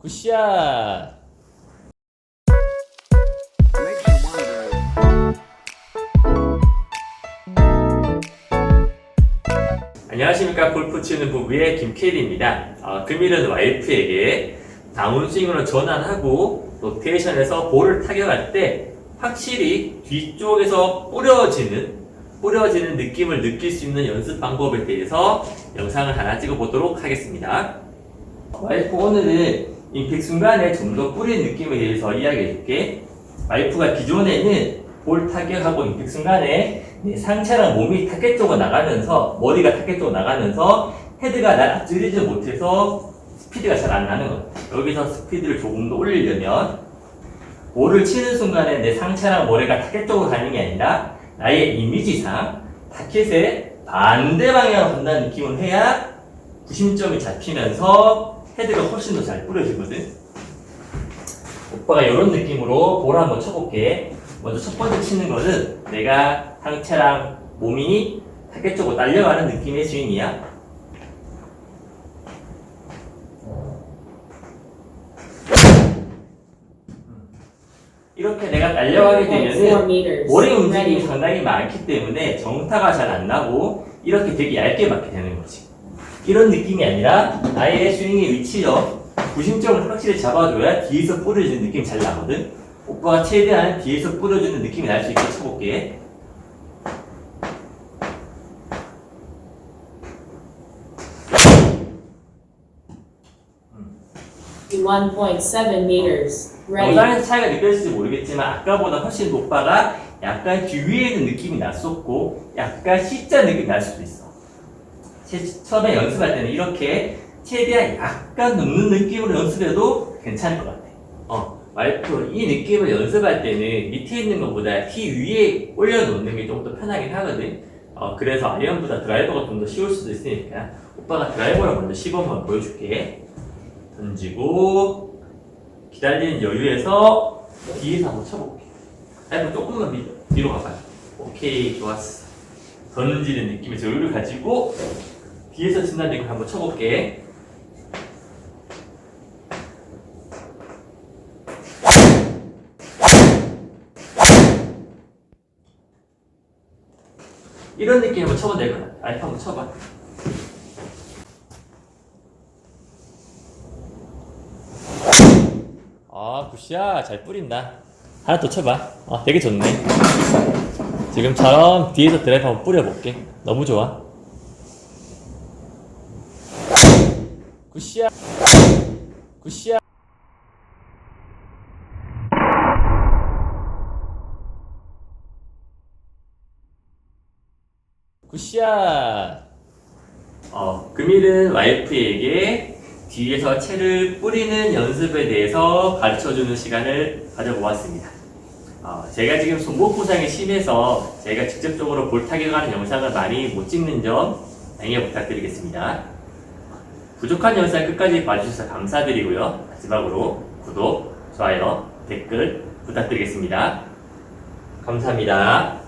굿샷! 안녕하십니까 골프 치는 부부의 김케리입니다. 어, 금일은 와이프에게 다운스윙으로 전환하고 로테이션에서 볼을 타격할 때 확실히 뒤쪽에서 뿌려지는 뿌려지는 느낌을 느낄 수 있는 연습 방법에 대해서 영상을 하나 찍어보도록 하겠습니다. 와이프 오늘은 임팩 순간에 좀 더 뿌린 느낌에 대해서 이야기해 줄게. 와이프가 기존에는 볼 타격하고 임팩 순간에 내 상체랑 몸이 타겟 쪽으로 나가면서 머리가 타겟 쪽으로 나가면서 헤드가 날 앞지르지 못해서 스피드가 잘 안 나는 것. 여기서 스피드를 조금 더 올리려면 볼을 치는 순간에 내 상체랑 머리가 타겟 쪽으로 가는 게 아니라 나의 이미지상 타켓의 반대 방향으로 간다는 느낌을 해야 구심점이 잡히면서 헤드가 훨씬 더 잘 뿌려지거든. 오빠가 이런 느낌으로 볼 한번 쳐볼게. 먼저 첫 번째 치는 거는 내가 상체랑 몸이 타겟 쪽으로 딸려가는 느낌의 스윙이야. 이렇게 내가 딸려가게 되면은. 머리 움직임이. 상당히 많기 때문에 정타가 잘 안 나고 이렇게 되게 얇게 맞게 되는 거지. 이런 느낌이 아니라 나의 스윙의 위치요. 구심점을 확실히 잡아줘야 뒤에서 뿌려지는 느낌이 잘 나거든. 오빠가 최대한 뒤에서 뿌려주는 느낌이 날 수 있게 쳐볼게. One point seven meters. Ready. 영상에서 차이가 느껴질지 모르겠지만 아까보다 훨씬 오빠가 약간 뒤 위에 있는 느낌이 났었고 약간 C자 느낌이 날 수도 있어. 제- 처음에 연습할 때는 이렇게 최대한 약간 눕는 느낌으로 연습해도 괜찮을 것 같아. 어, 와이프 이 느낌을 연습할 때는 밑에 있는 것보다 티 위에 올려놓는 게 좀 더 편하긴 하거든. 어, 그래서 아이언보다 드라이버가 좀 더 쉬울 수도 있으니까 오빠가 드라이버를 먼저 시범을 보여줄게. 던지고 기다리는 여유에서 뒤에서 한번 쳐볼게. 아이고 조금만 밑, 뒤로 가봐요. 오케이 좋았어. 던지는 느낌의 여유를 가지고 뒤에서 친다는 걸 한번 쳐볼게. 이런 느낌 한번 것 같아. 아이프 한번 쳐봐. 아, 굿샷. 잘 뿌린다. 하나 더 쳐봐. 아, 되게 좋네. 지금처럼 뒤에서 드라이브 한번 뿌려볼게. 너무 좋아. 굿샷. 굿샷. 굿샷. 어, 금일은 와이프에게 뒤에서 채를 뿌리는 연습에 대해서 가르쳐주는 시간을 가져보았습니다. 어, 제가 지금 손목 부상이 심해서 제가 직접적으로 볼 타격하는 영상을 많이 못 찍는 점 양해 부탁드리겠습니다. 부족한 영상 끝까지 봐주셔서 감사드리고요. 마지막으로 구독, 좋아요, 댓글 부탁드리겠습니다. 감사합니다.